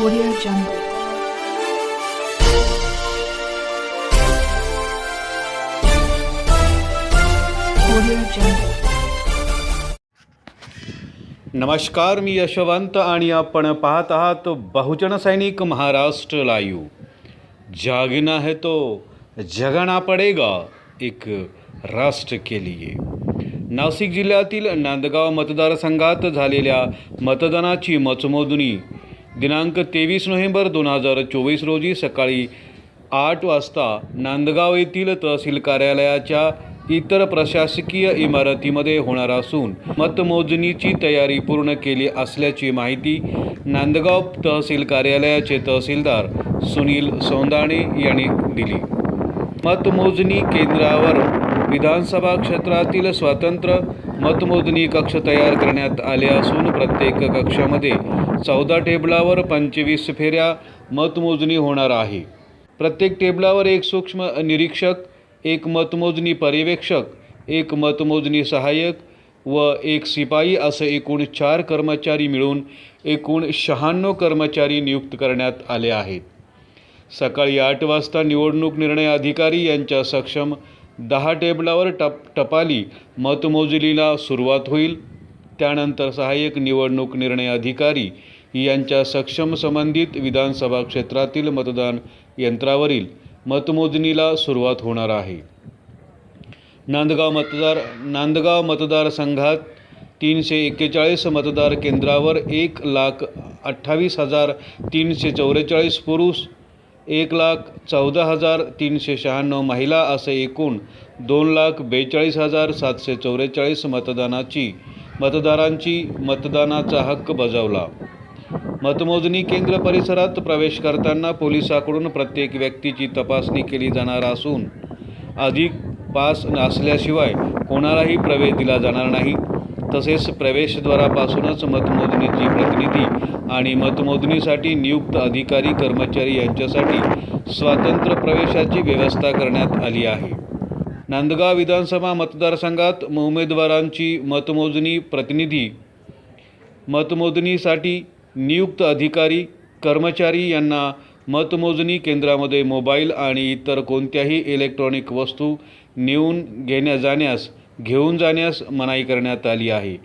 Audio Jungle. नमस्कार मी यशवंत आणि आपण पाहत आहात बहुजन सैनिक महाराष्ट्र लाईव्ह. जागना है तो जगना पडेगा एक राष्ट्र के लिए. नाशिक जिल्ह्यातील नांदगाव मतदारसंघात झालेल्या मतदानाची मतमोजणी दिनांक तेवीस नोव्हेंबर दोन हजार चोवीस रोजी सकाळी आठ वाजता नांदगाव येथील तहसील कार्यालयाच्या इतर प्रशासकीय इमारतीमध्ये होणार असून मतमोजणीची तयारी पूर्ण केली असल्याची माहिती नांदगाव तहसील कार्यालयाचे तहसीलदार सुनील सौंदाणे यांनी दिली. मतमोजणी केंद्रावर विधानसभा क्षेत्रातील स्वतंत्र मतमोजणी कक्ष तयार करण्यात आले असून प्रत्येक कक्षामध्ये चौदा टेबलावर पंचवीस फेऱ्या मतमोजणी होणार आहे. प्रत्येक टेबलावर एक सूक्ष्म निरीक्षक एक मतमोजणी पर्यवेक्षक एक मतमोजणी सहाय्यक व एक शिपाई असे एकूण चार कर्मचारी मिळून एकूण शहाण्णव कर्मचारी नियुक्त करण्यात आले आहेत. सकाळी आठ वाजता निवडणूक निर्णय अधिकारी यांच्या सक्षम दहा टेबलावर टप टपाली मतमोजणीला सुरुवात होईल. त्यानंतर सहाय्यक निवडणूक निर्णय अधिकारी यांच्या सक्षम संबंधित विधानसभा क्षेत्रातील मतदान यंत्रावरील मतमोजणीला सुरुवात होणार आहे. नांदगाव मतदार नांदगाव मतदारसंघात तीनशे एक्केचाळीस मतदार केंद्रावर एक लाख अठ्ठावीस हजार तीनशे चौवेचाळीस पुरुष एक लाख चौदा हजार तीनशे शहाण्णव महिला असे एकूण दोन लाख बेचाळीस हजार सातशे चौवेचाळीस मतदानाची मतदारांची मतदानाचा हक्क बजावला. मतमोजणी केंद्र परिसरात प्रवेश करताना पोलिसाकडून प्रत्येक व्यक्तीची तपासणी केली जाणार असून अधिक पास असल्याशिवाय कोणालाही प्रवेश दिला जाणार नाही. तसेच प्रवेशद्वारापासूनच मतमोजणीची प्रतिनिधी आणि मतमोजणीसाठी नियुक्त अधिकारी कर्मचारी यांच्यासाठी स्वातंत्र्य प्रवेशाची व्यवस्था करण्यात आली आहे. नांदगाव विधानसभा मतदारसंघात उमेदवारांची मतमोजणी प्रतिनिधी मतमोजणीसाठी नियुक्त अधिकारी कर्मचारी यांना मतमोजणी केंद्रामध्ये मोबाईल आणि इतर कोणत्याही इलेक्ट्रॉनिक वस्तू नेऊन घेण्या जाण्यास घेऊन जाण्यास मनाई करण्यात आली आहे.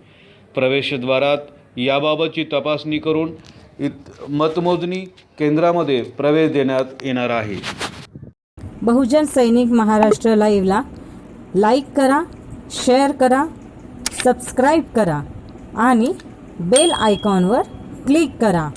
प्रवेशद्वारात याबाबतची तपासणी करून इत मतमोजणी केंद्रामध्ये प्रवेश देण्यात येणार आहे. बहुजन सैनिक महाराष्ट्र लाईव्हला लाईक करा शेअर करा सबस्क्राईब करा आणि बेल आयकॉनवर क्लिक करा.